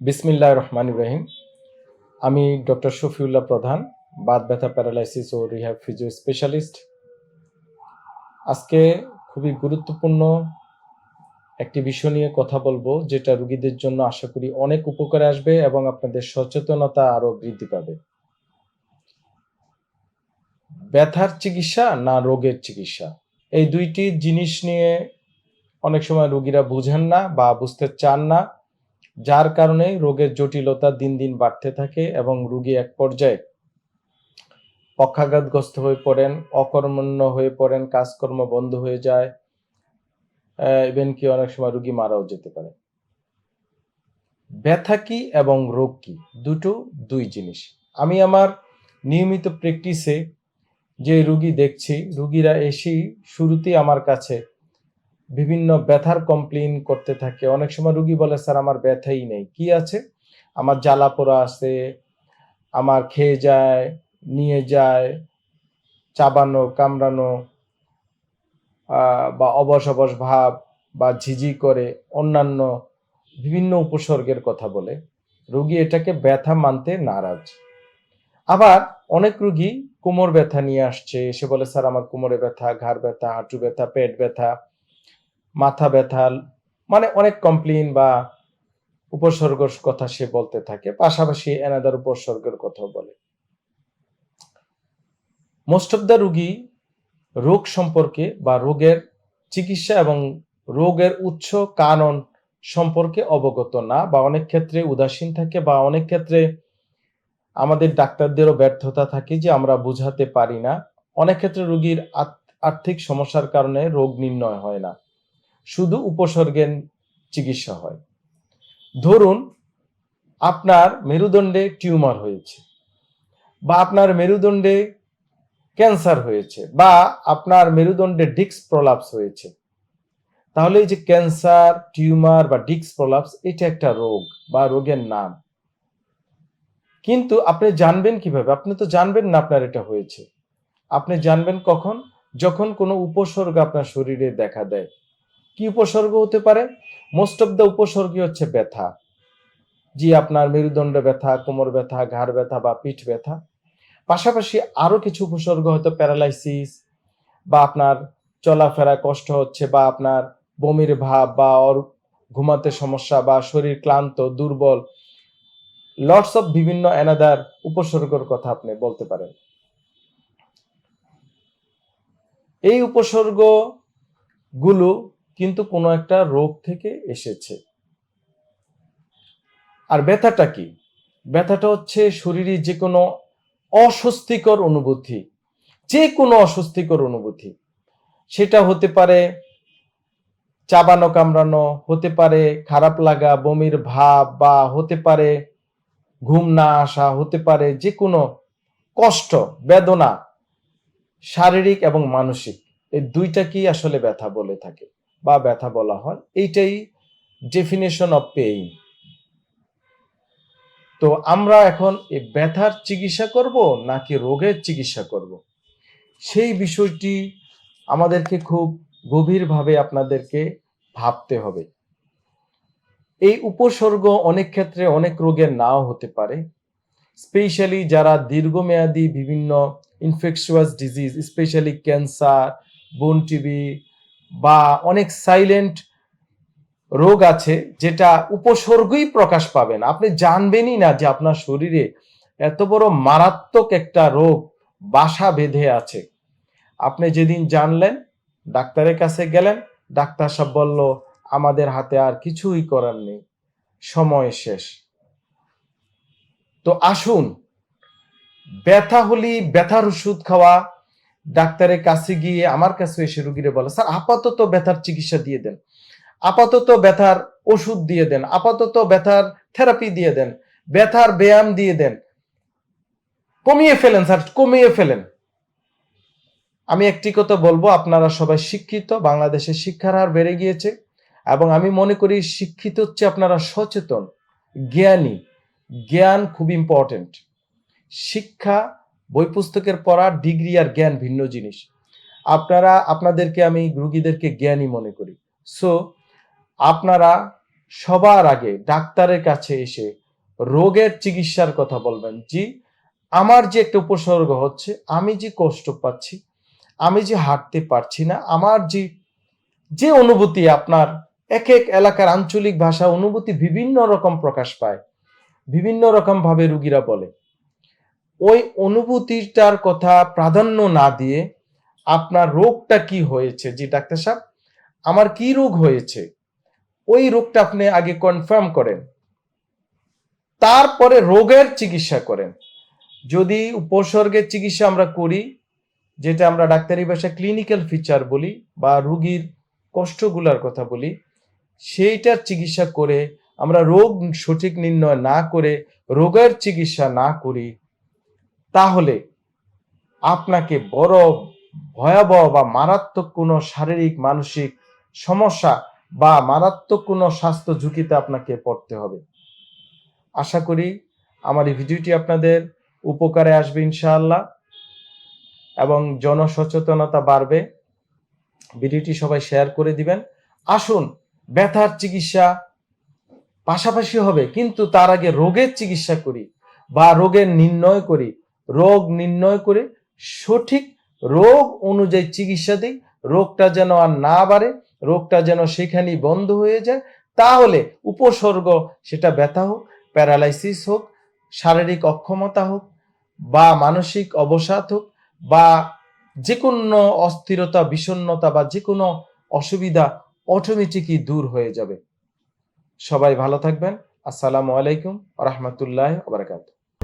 বিসমিল্লাহ রহমান ইব্রাহিম আমি ডক্টর শফিউল্লাহ প্রধান, বাত ব্যথা প্যারালাইসিস ও রিহ্যাব ফিজিও স্পেশালিস্ট। আজকে খুবই গুরুত্বপূর্ণ একটি বিষয় নিয়ে কথা বলব, যেটা রুগীদের জন্য আশা করি অনেক উপকারে আসবে এবং আপনাদের সচেতনতা আরও বৃদ্ধি পাবে। ব্যথার চিকিৎসা না রোগের চিকিৎসা? এই দুইটি জিনিস নিয়ে অনেক সময় রোগীরা বুঝেন না বা বুঝতে চান না। যার কারণে রোগের জটিলতা দিন দিন বাড়তে থাকে এবং রোগী এক পর্যায়ে পক্ষাঘাতগ্রস্ত হয়ে পড়েন, অকর্মণ্য হয়ে পড়েন, কাজকর্ম বন্ধ হয়ে যায় ইভেন কি অনেক সময় রুগী মারাও যেতে পারে। ব্যথা কি এবং রোগ কি? দুটো, দুই জিনিস। আমি আমার নিয়মিত প্র্যাকটিসে যে রুগী দেখছি, রুগীরা এসেই শুরুতেই আমার কাছে বিভিন্ন ব্যথার কমপ্লেন করতে থাকে। অনেক সময় রুগী বলে, স্যার, আমার ব্যথাই নেই। কি আছে? আমার জ্বালা পোড়া আছে, আমার খেয়ে যায়, নিয়ে যায়, চাবানো, কামড়ানো বা অবশ অবশ ভাব বা ঝিঝি করে অন্যান্য বিভিন্ন উপসর্গের কথা বলে। রুগী এটাকে ব্যথা মানতে নারাজ। আবার অনেক রুগী কোমর ব্যথা নিয়ে আসছে। এসে বলে, স্যার, আমার কোমরে ব্যথা, ঘাড় ব্যথা হাঁটু ব্যথা, পেট ব্যথা। মাথা ব্যথা মানে অনেক কমপ্লেন বা উপসর্গর কথা সে বলতে থাকে, পাশাপাশি এনাদার উপসর্গের কথাও বলে। মোস্ট অফ দ্য রুগী রোগ সম্পর্কে বা রোগের চিকিৎসা এবং রোগের উৎস কারণ সম্পর্কে অবগত না বা অনেক ক্ষেত্রে উদাসীন থাকে বা অনেক ক্ষেত্রে আমাদের ডাক্তারদেরও ব্যর্থতা থাকে যে আমরা বুঝাতে পারি না। অনেক ক্ষেত্রে রোগীর আর্থিক সমস্যার কারণে রোগ নির্ণয় হয় না। শুধু উপসর্গের চিকিৎসা হয়। ধরুন, আপনার মেরুদণ্ডে টিউমার হয়েছে বা আপনার মেরুদণ্ডে ক্যান্সার হয়েছে বা আপনার মেরুদণ্ডে ডিক্স প্রলাপস হয়েছে। তাহলে এই যে ক্যান্সার, টিউমার বা ডিক্স প্রলাপস, এটা একটা রোগ বা রোগের নাম। কিন্তু আপনি জানবেন কীভাবে? আপনি তো জানবেন না আপনার এটা হয়েছে। আপনি জানবেন কখন? যখন কোনো উপসর্গ আপনার শরীরে দেখা দেয়। কি উপসর্গ হতে পারে? মোস্ট অফ দ্য উপসর্গই হচ্ছে ব্যথা। জি, আপনার মেরুদণ্ড ব্যথা, কোমর ব্যথা, ঘাড় ব্যথা বা পিঠ ব্যথা। পাশাপাশি আরও কিছু উপসর্গ হয়তো প্যারালাইসিস বা আপনার চলাফেরা কষ্ট হচ্ছে বা আপনার বমির ভাব বা ওর ঘুমাতে সমস্যা বা শরীর ক্লান্ত, দুর্বল লটস অফ বিভিন্ন এনাদার উপসর্গের কথা আপনি বলতে পারেন। এই উপসর্গগুলো কিন্তু কোনো একটা রোগ থেকে এসেছে। আর ব্যথাটা কি? ব্যথাটা হচ্ছে শরীরে যে কোনো অস্বস্তিকর অনুভূতি যে কোনো অস্বস্তিকর অনুভূতি। সেটা হতে পারে চাবানো, কামড়ানো, হতে পারে খারাপ লাগা, বমির ভাব বা হতে পারে ঘুম না আসা, হতে পারে যে কোনো কষ্ট, বেদনা, শারীরিক এবং মানসিক। এই দুইটাকেই আসলে ব্যথা বলে থাকে? বা ব্যথা বলা হয়, এইটাই ডেফিনেশন অফ পেইন তো আমরা এখন এই ব্যথার চিকিৎসা করব নাকি রোগের চিকিৎসা করব? সেই বিষয়টি আমাদেরকে খুব গভীরভাবে আপনাদেরকে ভাবতে হবে। এই উপসর্গ অনেক ক্ষেত্রে অনেক রোগের নাও হতে পারে। স্পেশালি যারা দীর্ঘমেয়াদী বিভিন্ন infectious disease specially cancer, bone TB বা অনেক সাইলেন্ট রোগ আছে যেটা উপসর্গই প্রকাশ পাবেন আপনি জানবেনই না যে আপনার শরীরে এত বড় মারাত্মক একটা রোগ বাসা বেঁধে আছে। আপনি যেদিন জানলেন, ডাক্তারের কাছে গেলেন, ডাক্তার সব বলল, আমাদের হাতে আর কিছুই করার নেই, সময় শেষ। তো আসুন, ব্যথা হলি ব্যথার ওষুধ খাওয়া ডাক্তারের কাছে গিয়ে আমার কাছে এসে রুগীরে বলে, স্যার, আপাতত ব্যথার চিকিৎসা দিয়ে দেন। আপাতত ব্যথার ওষুধ দিয়ে দেন। আপাতত ব্যথার থেরাপি দিয়ে দেন। ব্যথার ব্যায়াম দিয়ে দেন। কমিয়ে ফেলেন, স্যার, কমিয়ে ফেলেন। আমি একটি কথা বলব, আপনারা সবাই শিক্ষিত, বাংলাদেশের শিক্ষার হার বেড়ে গিয়েছে, এবং আমি মনে করি শিক্ষিত হচ্ছে আপনারা সচেতন, জ্ঞানী। জ্ঞান খুব ইম্পর্টেন্ট শিক্ষা বই পুস্তকের পড়া ডিগ্রি আর জ্ঞান ভিন্ন জিনিস। আপনারা, আপনাদেরকে আমি রুগীদেরকে জ্ঞানী মনে করি। সো আপনারা সবার আগে ডাক্তারের কাছে এসে রোগের চিকিৎসার কথা বলবেন, জি, আমার যে একটা উপসর্গ হচ্ছে, আমি যে কষ্ট পাচ্ছি, আমি যে হাঁটতে পারছি না, আমার যে যে অনুভূতি আপনার এক এক এলাকার আঞ্চলিক ভাষা অনুভূতি বিভিন্ন রকম প্রকাশ পায়। বিভিন্ন রকম ভাবে রুগীরা বলে। ওই অনুভূতিটার কথা প্রাধান্য না দিয়ে আপনার রোগটা কি হয়েছে জি ডাক্তার সাহেব? আমার কি রোগ হয়েছে? ওই রোগটা আপনি আগে কনফার্ম করেন। তারপরে রোগের চিকিৎসা করেন। যদি উপসর্গের চিকিৎসা আমরা করি, যেটা আমরা ডাক্তারি ভাষায় ক্লিনিক্যাল ফিচার বলি বা রুগীর কষ্টগুলার কথা বলি, সেইটার চিকিৎসা করে আমরা রোগ সঠিক নির্ণয় না করে রোগের চিকিৎসা না করি তাহলে আপনাকে বড় ভয়াবহ বা মারাত্মক কোনো শারীরিক, মানসিক সমস্যা বা মারাত্মক কোনো স্বাস্থ্য ঝুঁকিতে আপনাকে পড়তে হবে। আশা করি আমার এই ভিডিওটি আপনাদের উপকারে আসবে ইনশাআল্লাহ এবং জনসচেতনতা বাড়বে। ভিডিওটি সবাই শেয়ার করে দিবেন। আসুন, ব্যথার চিকিৎসা পাশাপাশি হবে, কিন্তু তার আগে রোগের চিকিৎসা করি বা রোগের নির্ণয় করি। রোগ নির্ণয় করে সঠিক রোগ অনুযায়ী চিকিৎসা দিই। রোগটা যেন আর না বাড়ে, রোগটা যেন সেখানেই বন্ধ হয়ে যায়, তাহলে উপসর্গ সেটা ব্যথা হোক, প্যারালাইসিস হোক, শারীরিক অক্ষমতা হোক, বা মানসিক অবসাদ হোক, বা যে কোনো অস্থিরতা, বিষণ্ণতা, বা যে কোনো অসুবিধা অটোমেটিকই দূর হয়ে যাবে। সবাই ভালো থাকবেন। আসসালামু আলাইকুম রহমতুল্লাহ আবরকাত